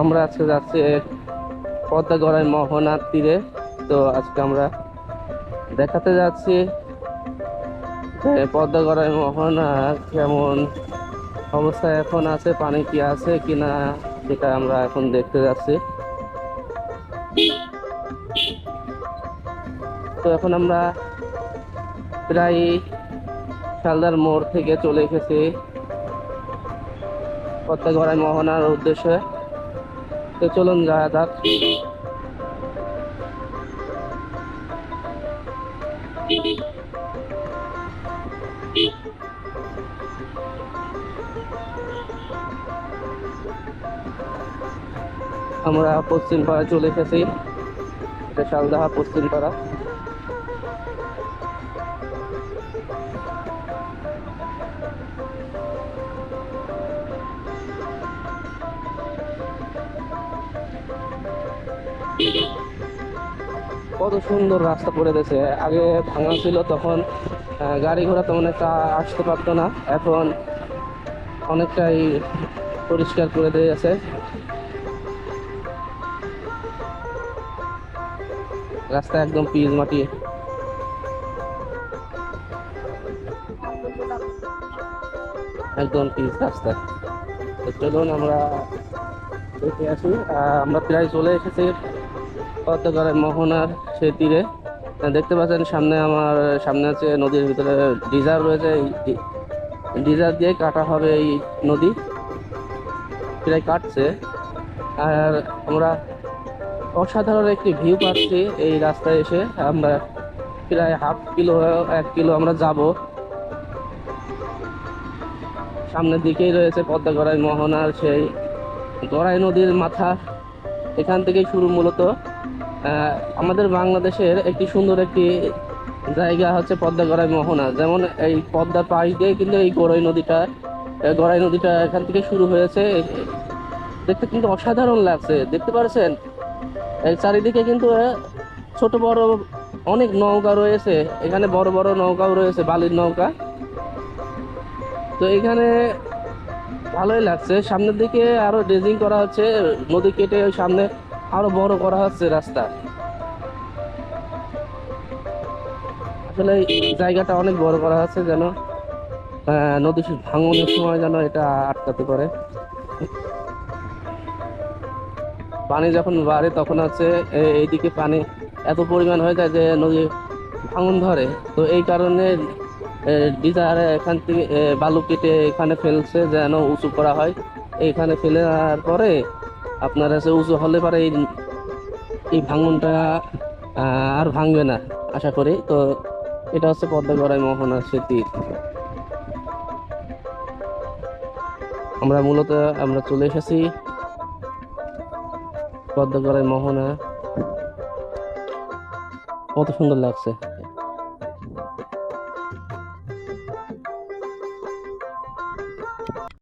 আমরা আজকে যাচ্ছি পদ্মা গড়াই মোহনার তীরে। তো আজকে আমরা দেখাতে যাচ্ছি পদ্মা গড়াই মোহনা কেমন অবস্থা, এখন আছে, পানি কি আছে কিনা সেটা আমরা এখন দেখতে যাচ্ছি। তো এখন আমরা প্রায় শালদার মোড় থেকে চলে এসেছি পদ্মা গড়াই মোহনার উদ্দেশ্যে। তো চলুন যাওয়া যাক। আমরা পশ্চিম পাড়া চলে এসেছি। এটা শালদাহা পশ্চিম কত সুন্দর রাস্তা করে দিয়েছে আগে ভাঙা ছিল, তখন গাড়ি ঘোড়া তেমন একটা আসতে পারতো না। এখন অনেকটাই পরিষ্কার করে দিয়েছে রাস্তা একদম পিচ মাটি। একদম পিচ রাস্তা। চলুন আমরা দেখে আসি। আমরা প্রায় চলে এসেছি। পদ্মগড়ের মোহনার সেই তীরে। দেখতে পাচ্ছেন সামনে আমার, সামনে আছে নদীর ভিতরে ডিজার রয়েছে। ডিজার দিয়ে কাটা হবে এই নদী। প্রায় কাটছে। আর আমরা অসাধারণ একটি ভিউ পাচ্ছি এই রাস্তায় এসে। আমরা প্রায় হাফ কিলো, এক কিলো আমরা যাব। সামনের দিকেই রয়েছে পদ্মা গড়াই মোহনার সেই গড়াই নদীর মাথা। এখান থেকেই শুরু মূলত। আমাদের বাংলাদেশের একটি সুন্দর একটি জায়গা হচ্ছে পদ্মা গড়াই মোহনা। যেমন এই পদ্মার পাশ দিয়ে কিন্তু এই গড়াই নদীটা গড়াই নদীটা এখান থেকে শুরু হয়েছে। দেখতে কিন্তু অসাধারণ লাগছে, দেখতে পারছেন? চারিদিকে কিন্তু ছোট বড় অনেক নৌকা রয়েছে। এখানে বড় বড় নৌকাও রয়েছে, বালির নৌকা। তো এখানে ভালোই লাগছে। সামনের দিকে আরও ড্রেজিং করা হচ্ছে, নদী কেটে ওই সামনে আরও বড় করা হচ্ছে রাস্তা। আসলে জায়গাটা অনেক বড় করা হচ্ছে যেন নদী ভাঙনের সময় যেন এটা আটকাতে পারে। পানি যখন বাড়ে তখন হচ্ছে এইদিকে পানি এত পরিমাণ হয়ে যায় যে নদী ভাঙন ধরে। তো এই কারণে ডিজার এখান থেকে বালু কেটে এখানে ফেলছে যেন উঁচু করা হয়। এখানে ফেলে দেওয়ার পরে আপনার হচ্ছে উঁচু হলে পরে এই ভাঙনটা আর ভাঙবে না, আশা করি। তো এটা হচ্ছে পদ্মা গড়াই মোহনা সেতু আমরা মূলত, আমরা চলে এসেছি পদ্মা গড়াই মোহনা। কত সুন্দর লাগছে।